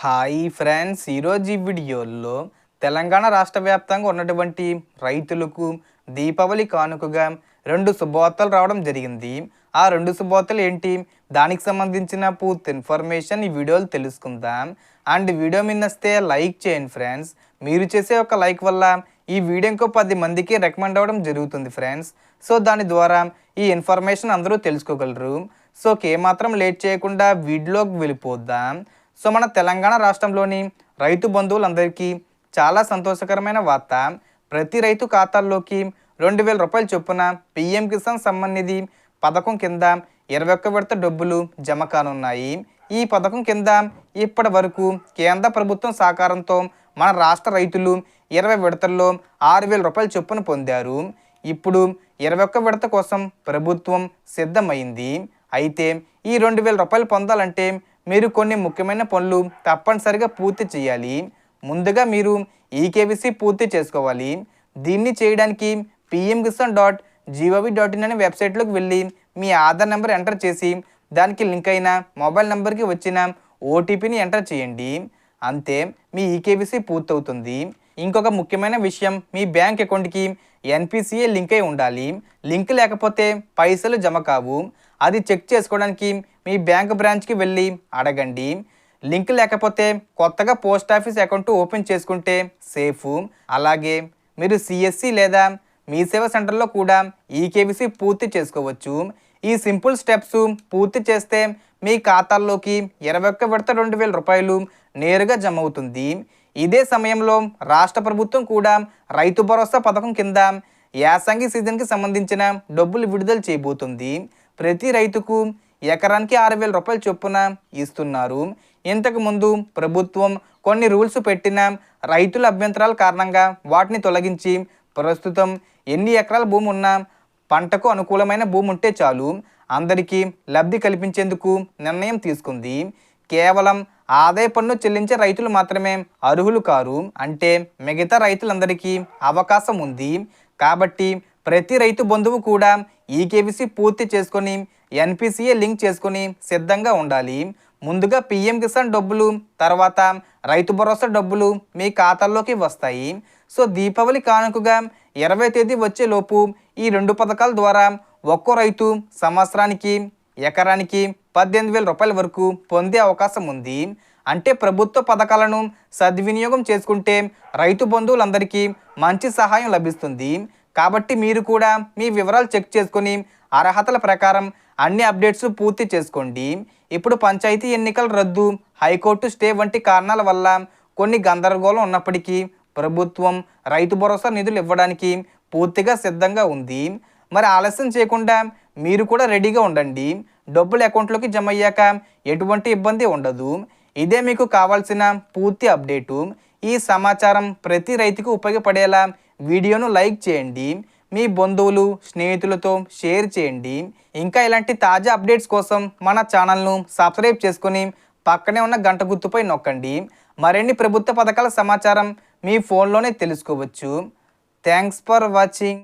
Hi friends ఈరోజు ఈ వీడియోలో తెలంగాణ రాష్ట్ర వ్యాప్తంగా ఉన్నటువంటి రైతులకు దీపావళి కానుకగా రెండు శుభవార్తలు రావడం జరిగింది. ఆ రెండు శుభవార్తలు ఏంటి? దానికి సంబంధించిన పూర్తి ఇన్ఫర్మేషన్ ఈ వీడియోలో తెలుసుకుందాం. అండ్ వీడియో మీద వస్తే లైక్ చేయండి ఫ్రెండ్స్. మీరు చేసే ఒక లైక్ వల్ల ఈ వీడియో ఇంకో పది మందికి రికమెండ్ అవ్వడం జరుగుతుంది ఫ్రెండ్స్. సో దాని ద్వారా ఈ ఇన్ఫర్మేషన్ అందరూ తెలుసుకోగలరు. సో ఏమాత్రం లేట్ చేయకుండా వీడియోకి వెళ్ళిపోద్దాం సో మన తెలంగాణ రాష్ట్రంలోని రైతు బంధువులందరికీ చాలా సంతోషకరమైన వార్త. ప్రతి రైతు ఖాతాల్లోకి రెండు వేల రూపాయల చొప్పున పిఎం కిసాన్ సమ్మాన్ నిధి పథకం కింద ఇరవై ఒక్క విడత డబ్బులు జమ కానున్నాయి. ఈ పథకం కింద ఇప్పటి వరకు కేంద్ర ప్రభుత్వం సహకారంతో మన రాష్ట్ర రైతులు ఇరవై విడతల్లో ఆరు వేల రూపాయల చొప్పున పొందారు. ఇప్పుడు ఇరవై ఒక్క విడత కోసం ప్రభుత్వం సిద్ధమైంది. అయితే ఈ రెండు వేల రూపాయలు పొందాలంటే మీరు కొన్ని ముఖ్యమైన పనులు తప్పనిసరిగా పూర్తి చేయాలి. ముందుగా మీరు ఈకేవీసీ పూర్తి చేసుకోవాలి. దీన్ని చేయడానికి PM Kisan dot gov dot in అనే వెబ్సైట్లోకి వెళ్ళి మీ ఆధార్ నెంబర్ ఎంటర్ చేసి దానికి లింక్ అయిన మొబైల్ నెంబర్కి వచ్చిన ఓటీపీని ఎంటర్ చేయండి. అంతే మీ ఈకేవీసీ పూర్తవుతుంది. ఇంకొక ముఖ్యమైన విషయం మీ బ్యాంక్ అకౌంట్కి ఎన్పిసిఏ లింక్ అయి ఉండాలి. లింక్ లేకపోతే పైసలు జమ కావు. అది చెక్ చేసుకోవడానికి మీ బ్యాంక్ బ్రాంచ్కి వెళ్ళి అడగండి. లింక్ లేకపోతే కొత్తగా పోస్ట్ ఆఫీస్ అకౌంట్ ఓపెన్ చేసుకుంటే సేఫ్. అలాగే మీరు సిఎస్సి లేదా మీ సేవ సెంటర్లో కూడా ఈకేవీసీ పూర్తి చేసుకోవచ్చు. ఈ సింపుల్ స్టెప్స్ పూర్తి చేస్తే మీ ఖాతాల్లోకి ఇరవై ఒక్క విడత రెండు వేల రూపాయలు నేరుగా జమ అవుతుంది. ఇదే సమయంలో రాష్ట్ర ప్రభుత్వం కూడా రైతు భరోసా పథకం కింద యాసంగి సీజన్కి సంబంధించిన డబ్బులు విడుదల చేయబోతుంది. ప్రతి రైతుకు ఎకరానికి ఆరు వేల రూపాయల చొప్పున ఇస్తున్నారు. ఇంతకుముందు ప్రభుత్వం కొన్ని రూల్స్ పెట్టిన రైతుల అభ్యంతరాల కారణంగా వాటిని తొలగించి ప్రస్తుతం ఎన్ని ఎకరాల భూమి ఉన్నా పంటకు అనుకూలమైన భూమి ఉంటే చాలు అందరికీ లబ్ధి కల్పించేందుకు నిర్ణయం తీసుకుంది. కేవలం ఆదాయ పన్ను చెల్లించే రైతులు మాత్రమే అర్హులు కారు. అంటే మిగతా రైతులందరికీ అవకాశం ఉంది. కాబట్టి ప్రతి రైతు బంధువు కూడా ఈకేవీసీ పూర్తి చేసుకొని ఎన్పిసిఏ లింక్ చేసుకొని సిద్ధంగా ఉండాలి. ముందుగా పిఎం కిసాన్ డబ్బులు తర్వాత రైతు భరోసా డబ్బులు మీ ఖాతాల్లోకి వస్తాయి. సో దీపావళి కానుకగా ఇరవై తేదీ వచ్చేలోపు ఈ రెండు పథకాల ద్వారా ఒక్కో రైతు సంవత్సరానికి ఎకరానికి పద్దెనిమిది వేల రూపాయల వరకు పొందే అవకాశం ఉంది. అంటే ప్రభుత్వ పథకాలను సద్వినియోగం చేసుకుంటే రైతు బంధువులందరికీ మంచి సహాయం లభిస్తుంది. కాబట్టి మీరు కూడా మీ వివరాలు చెక్ చేసుకొని అర్హతల ప్రకారం అన్ని అప్డేట్స్ పూర్తి చేసుకోండి. ఇప్పుడు పంచాయతీ ఎన్నికల రద్దు హైకోర్టు స్టే వంటి కారణాల వల్ల కొన్ని గందరగోళం ఉన్నప్పటికీ ప్రభుత్వం రైతు భరోసా నిధులు ఇవ్వడానికి పూర్తిగా సిద్ధంగా ఉంది. మరి ఆలస్యం చేయకుండా మీరు కూడా రెడీగా ఉండండి. డబ్బులు అకౌంట్లోకి జమ అయ్యాక ఎటువంటి ఇబ్బంది ఉండదు. ఇదే మీకు కావాల్సిన పూర్తి అప్డేటు. ఈ సమాచారం ప్రతి రైతుకు ఉపయోగపడేలా వీడియోను లైక్ చేయండి. మీ బంధువులు స్నేహితులతో షేర్ చేయండి. ఇంకా ఇలాంటి తాజా అప్డేట్స్ కోసం మన ఛానల్ను సబ్స్క్రైబ్ చేసుకొని పక్కనే ఉన్న గంట గుర్తుపై నొక్కండి. మరిన్ని ప్రభుత్వ పథకాల సమాచారం మీ ఫోన్లోనే తెలుసుకోవచ్చు. Thanks for watching.